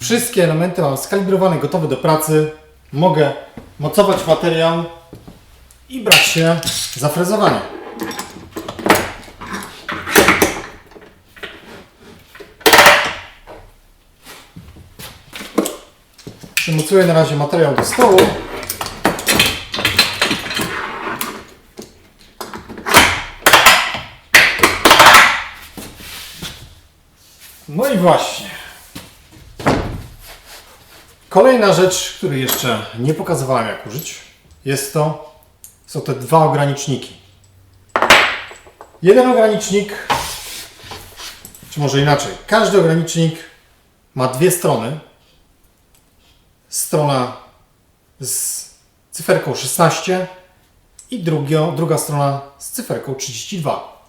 Wszystkie elementy mam skalibrowane, gotowe do pracy. Mogę mocować materiał i brać się za frezowanie. Przymocuję na razie materiał do stołu. No i właśnie. Kolejna rzecz, której jeszcze nie pokazywałem jak użyć, jest to, są te dwa ograniczniki. Jeden ogranicznik, czy może inaczej, każdy ogranicznik ma dwie strony. Strona z cyferką 16 i drugio, druga strona z cyferką 32.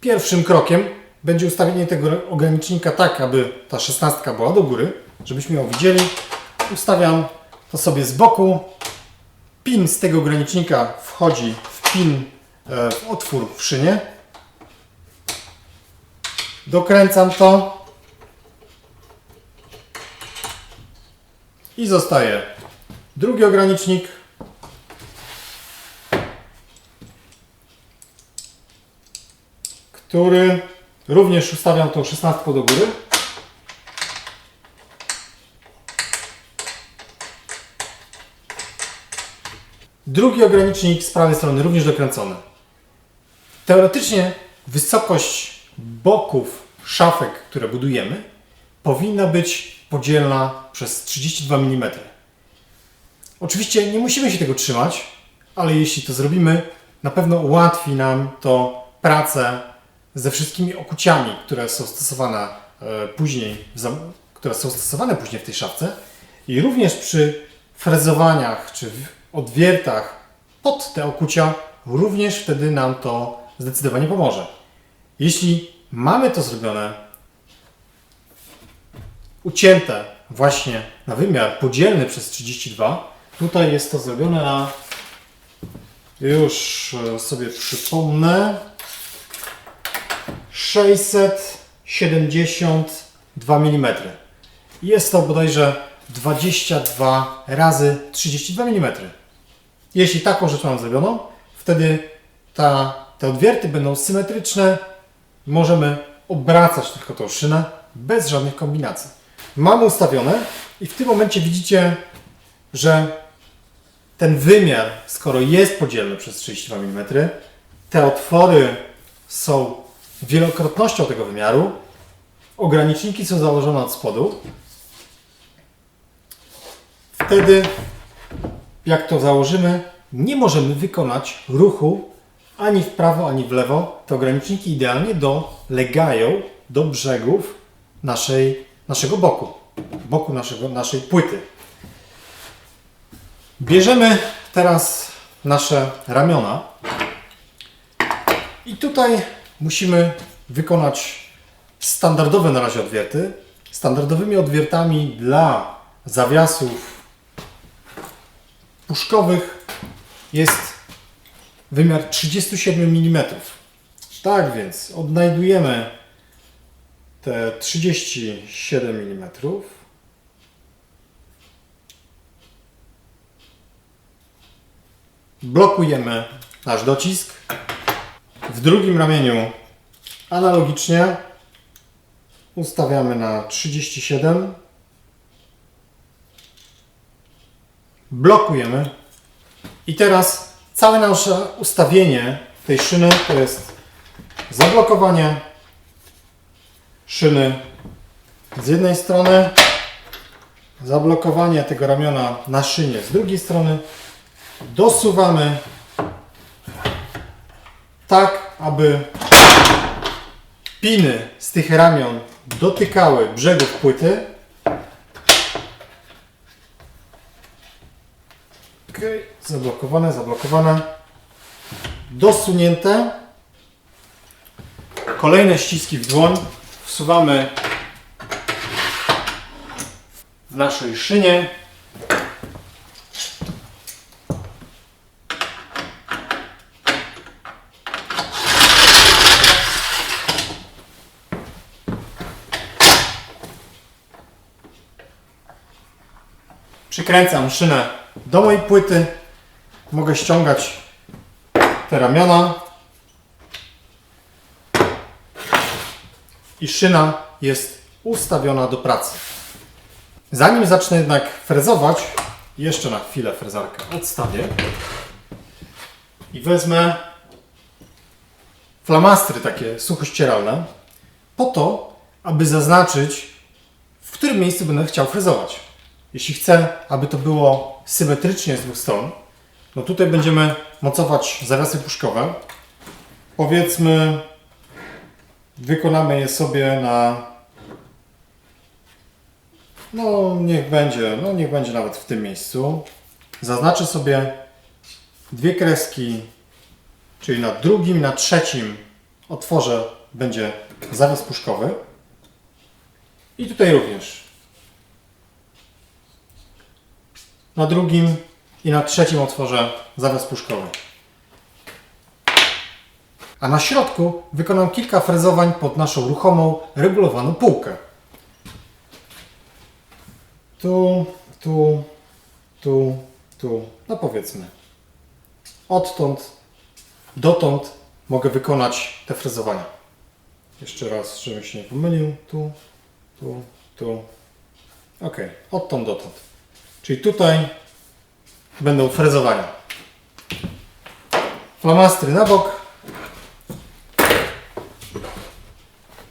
Pierwszym krokiem będzie ustawienie tego ogranicznika tak, aby ta szesnastka była do góry, żebyśmy ją widzieli. Ustawiam to sobie z boku. Pin z tego ogranicznika wchodzi w pin, e, w otwór w szynie. Dokręcam to i zostaje drugi ogranicznik. który również ustawiam tą szesnastką do góry. Drugi ogranicznik z prawej strony również dokręcony. Teoretycznie wysokość boków szafek, które budujemy, powinna być podzielna przez 32 mm. Oczywiście nie musimy się tego trzymać, ale jeśli to zrobimy, na pewno ułatwi nam to pracę ze wszystkimi okuciami, które są stosowane e, później, które są stosowane później w tej szafce i również przy frezowaniach czy odwiertach pod te okucia również wtedy nam to zdecydowanie pomoże. Jeśli mamy to zrobione ucięte właśnie na wymiar podzielny przez 32, tutaj jest to zrobione na już sobie przypomnę 672 mm. Jest to bodajże 22 razy 32 mm. Jeśli taką rzecz mam zrobioną, wtedy ta, te odwierty będą symetryczne. Możemy obracać tylko tą szynę bez żadnych kombinacji. Mamy ustawione i w tym momencie widzicie, że ten wymiar, skoro jest podzielny przez 32 mm, te otwory są wielokrotnością tego wymiaru. Ograniczniki są założone od spodu. Wtedy, jak to założymy, nie możemy wykonać ruchu ani w prawo, ani w lewo. Te ograniczniki idealnie dolegają do brzegów naszej, naszego boku, boku naszego, naszej płyty. Bierzemy teraz nasze ramiona i tutaj musimy wykonać standardowe na razie odwierty. Standardowymi odwiertami dla zawiasów puszkowych jest wymiar 37 mm. Tak więc odnajdujemy te 37 mm. Blokujemy nasz docisk. W drugim ramieniu analogicznie ustawiamy na 37. Blokujemy. I teraz całe nasze ustawienie tej szyny to jest zablokowanie szyny z jednej strony, zablokowanie tego ramiona na szynie z drugiej strony. Dosuwamy tak, aby piny z tych ramion dotykały brzegów płyty. Zablokowane, zablokowane. Dosunięte. Kolejne ściski w dłoń wsuwamy w naszej szynie. Przykręcam szynę do mojej płyty. Mogę ściągać te ramiona. I szyna jest ustawiona do pracy. Zanim zacznę jednak frezować, jeszcze na chwilę frezarkę odstawię i wezmę flamastry takie suchościeralne po to, aby zaznaczyć, w którym miejscu będę chciał frezować. Jeśli chcę, aby to było symetrycznie z dwóch stron, no tutaj będziemy mocować zawiasy puszkowe. Powiedzmy, wykonamy je sobie na no, niech będzie, no niech będzie nawet w tym miejscu. Zaznaczę sobie dwie kreski, czyli na drugim na trzecim otworze będzie zawias puszkowy. I tutaj również. Na drugim i na trzecim otworze zawias puszkowy. A na środku wykonam kilka frezowań pod naszą ruchomą, regulowaną półkę. Tu, tu, tu, tu. No powiedzmy. Odtąd, dotąd mogę wykonać te frezowania. Jeszcze raz, żebym się nie pomylił. Tu, tu, tu. Ok, odtąd, dotąd. Czyli tutaj będą frezowania. Flamastry na bok.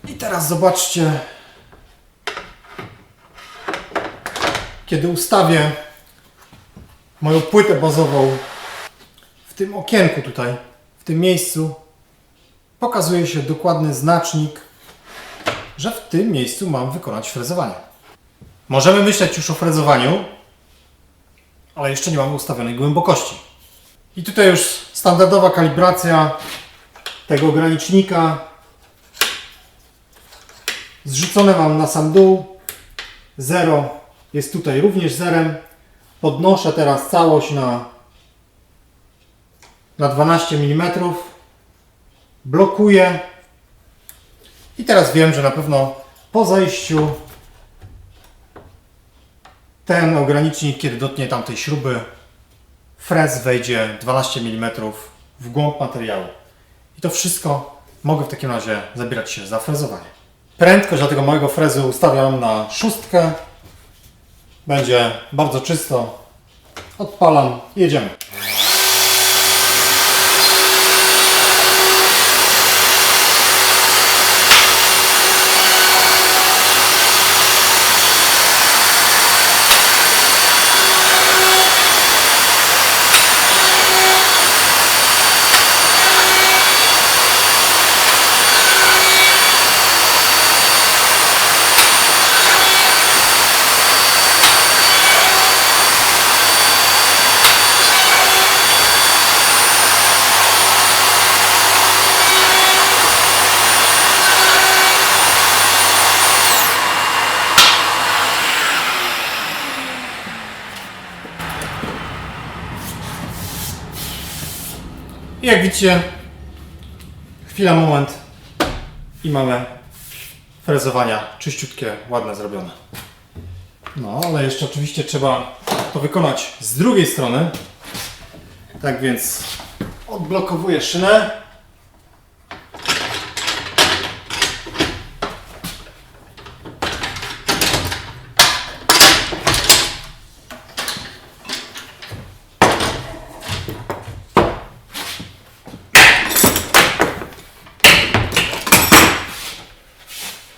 I teraz zobaczcie, kiedy ustawię moją płytę bazową w tym okienku tutaj, w tym miejscu, pokazuje się dokładny znacznik, że w tym miejscu mam wykonać frezowanie. Możemy myśleć już o frezowaniu, ale jeszcze nie mamy ustawionej głębokości. I tutaj już standardowa kalibracja tego ogranicznika. Zrzucone mam na sam dół. 0 jest tutaj również zerem. Podnoszę teraz całość na, na 12 mm. Blokuję. I teraz wiem, że na pewno po zejściu ten ogranicznik, kiedy dotknie tamtej śruby, frez wejdzie 12 mm w głąb materiału. I to wszystko mogę w takim razie zabierać się za frezowanie. Prędkość dla tego mojego frezu ustawiam na szóstkę. Będzie bardzo czysto. Odpalam, jedziemy. I jak widzicie, chwila, moment i mamy frezowania czyściutkie, ładne zrobione. No, ale jeszcze oczywiście trzeba to wykonać z drugiej strony. Tak więc odblokowuję szynę.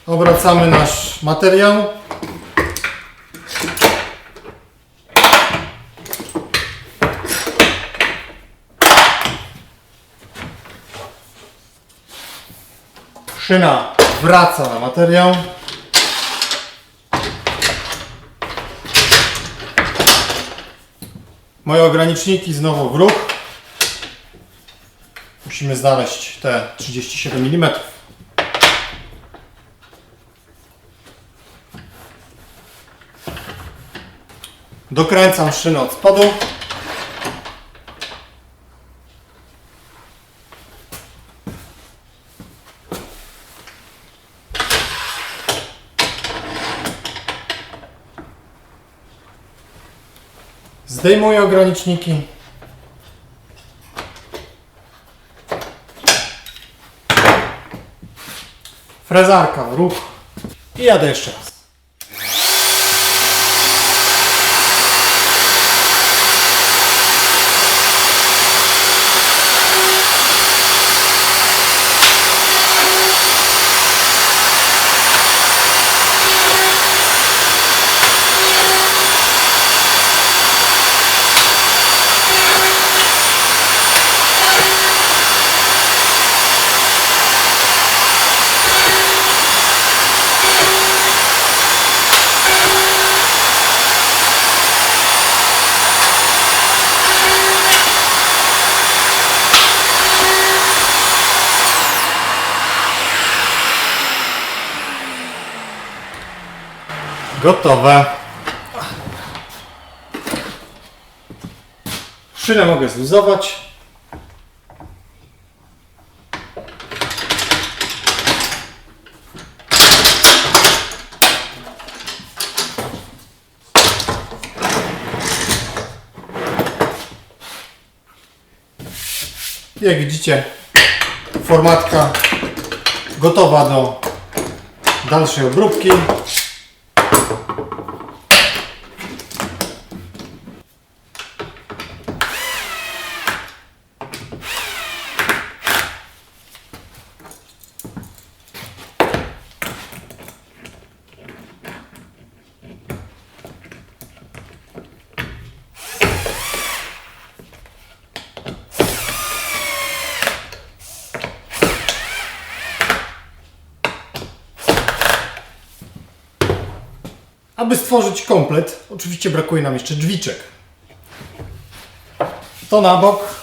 Obracamy nasz materiał. Szyna wraca na materiał. Moje ograniczniki znowu w ruch. Musimy znaleźć te 37 mm. Dokręcam szynę od spodu. Zdejmuję ograniczniki. Frezarka, ruch. I jadę jeszcze raz. Gotowe. Szynę mogę zluzować. Jak widzicie, formatka gotowa do dalszej obróbki. Aby stworzyć komplet, oczywiście brakuje nam jeszcze drzwiczek. To na bok.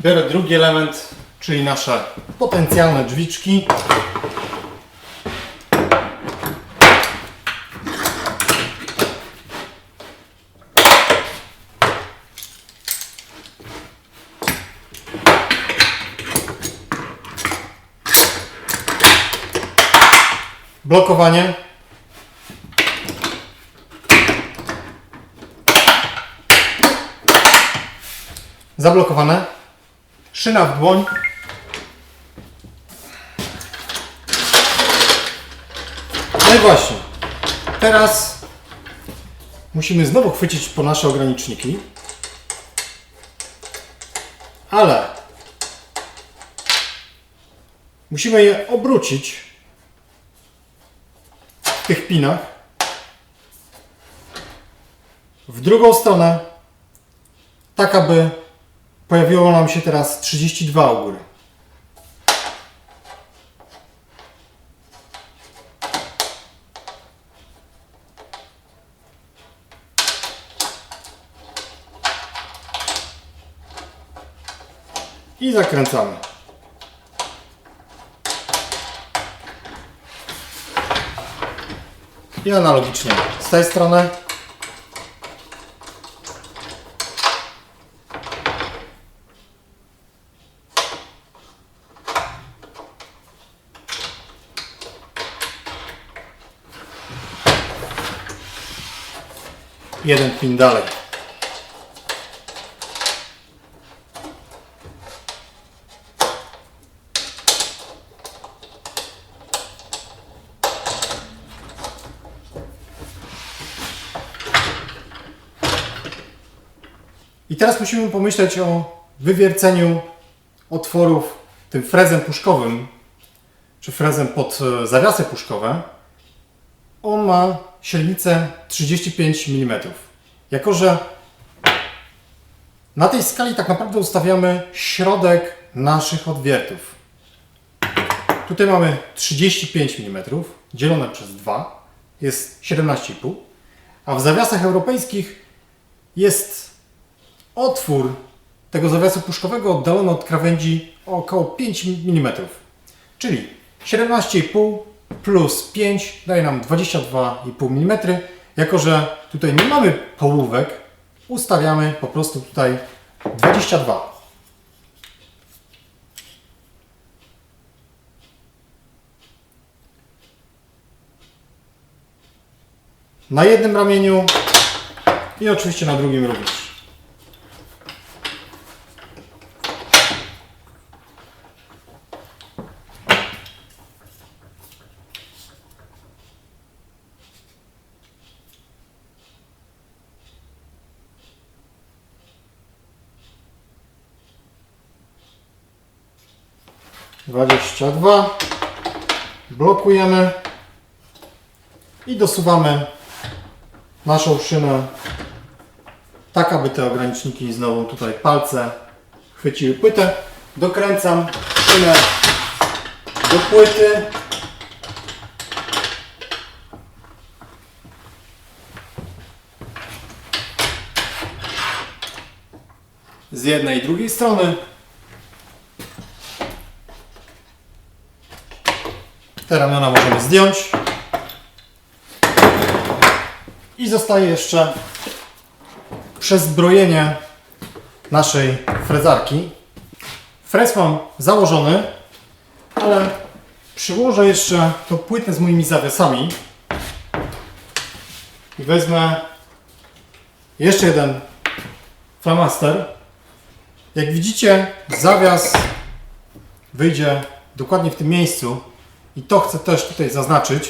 Biorę drugi element, czyli nasze potencjalne drzwiczki. Blokowanie. Zablokowane. Szyna w dłoń. No i właśnie. Teraz musimy znowu chwycić po nasze ograniczniki. Ale musimy je obrócić w tych pinach w drugą stronę, tak aby pojawiło nam się teraz 32 u góry. I zakręcamy. I analogicznie z tej strony. Jeden pin dalej. Teraz musimy pomyśleć o wywierceniu otworów tym frezem puszkowym, czy frezem pod e, zawiasy puszkowe. On ma średnicę 35 mm. Jako, że na tej skali tak naprawdę ustawiamy środek naszych odwiertów. Tutaj mamy 35 mm, dzielone przez 2 jest 17,5, a w zawiasach europejskich jest otwór tego zawiasu puszkowego oddalony od krawędzi o około 5 mm. Czyli 17,5 plus 5 daje nam 22,5 mm. Jako, że tutaj nie mamy połówek, ustawiamy po prostu tutaj 22. Na jednym ramieniu I oczywiście na drugim również. Dwadzieścia dwa. Blokujemy i dosuwamy naszą szynę tak, aby te ograniczniki znowu tutaj palce chwyciły płytę. Dokręcam szynę do płyty. Z jednej i drugiej strony. Te ramiona możemy zdjąć. I zostaje jeszcze przezbrojenie naszej frezarki. Frez mam założony, ale przyłożę jeszcze tą płytę z moimi zawiasami i wezmę jeszcze jeden flamaster. Jak widzicie, zawias wyjdzie dokładnie w tym miejscu i to chcę też tutaj zaznaczyć.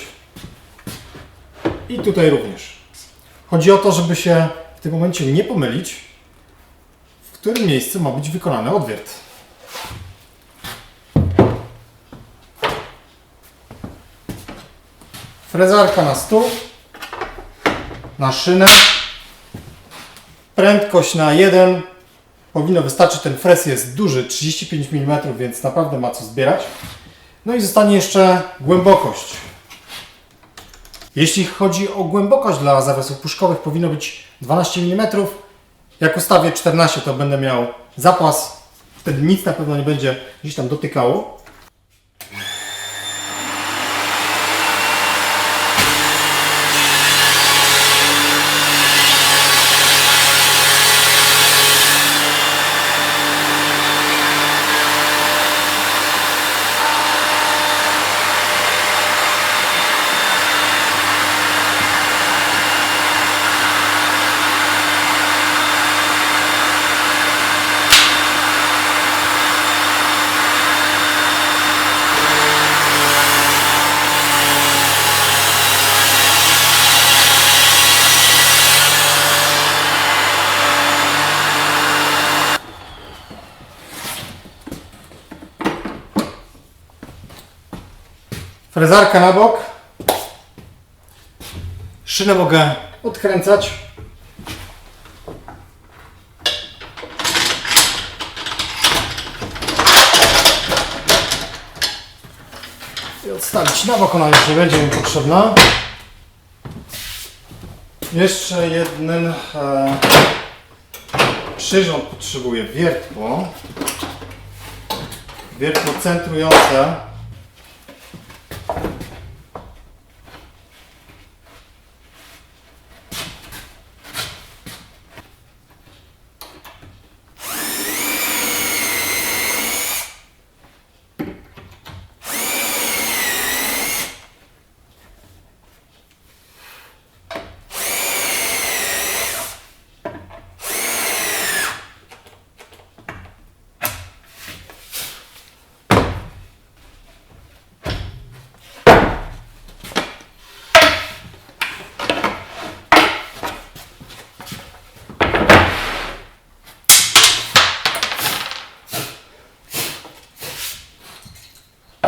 I tutaj również. Chodzi o to, żeby się w tym momencie nie pomylić, w którym miejscu ma być wykonany odwiert. Frezarka na stół, na szynę, prędkość na 1, powinno wystarczyć, ten frez jest duży, 35 mm, więc naprawdę ma co zbierać. No i zostanie jeszcze głębokość. Jeśli chodzi o głębokość dla zawiasów puszkowych, powinno być 12 mm. Jak ustawię 14, to będę miał zapas. Wtedy nic na pewno nie będzie gdzieś tam dotykało. Frezarka na bok. Szynę mogę odkręcać. I odstawić na bok, ona już nie będzie mi potrzebna. Jeszcze jeden e, przyrząd potrzebuję. Wiertło. Wiertło centrujące.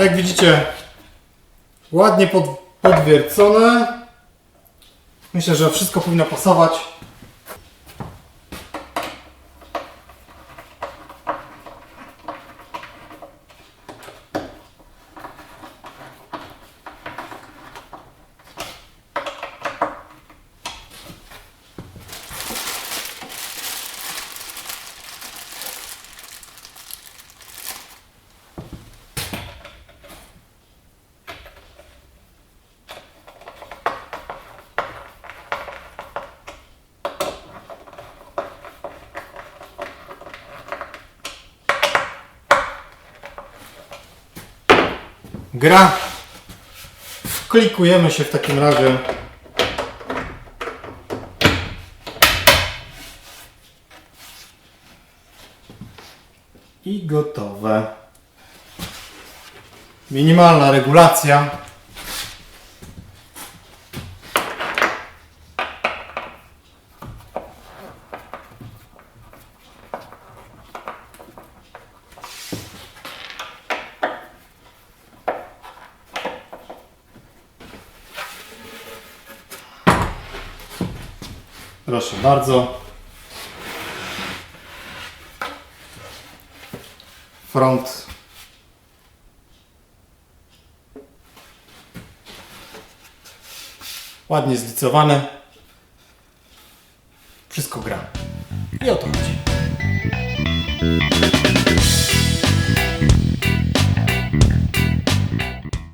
Jak widzicie, ładnie pod, podwiercone. Myślę, że wszystko powinno pasować. gra. Wklikujemy się w takim razie i gotowe. Minimalna regulacja. Proszę bardzo. Front. Ładnie zlicowane.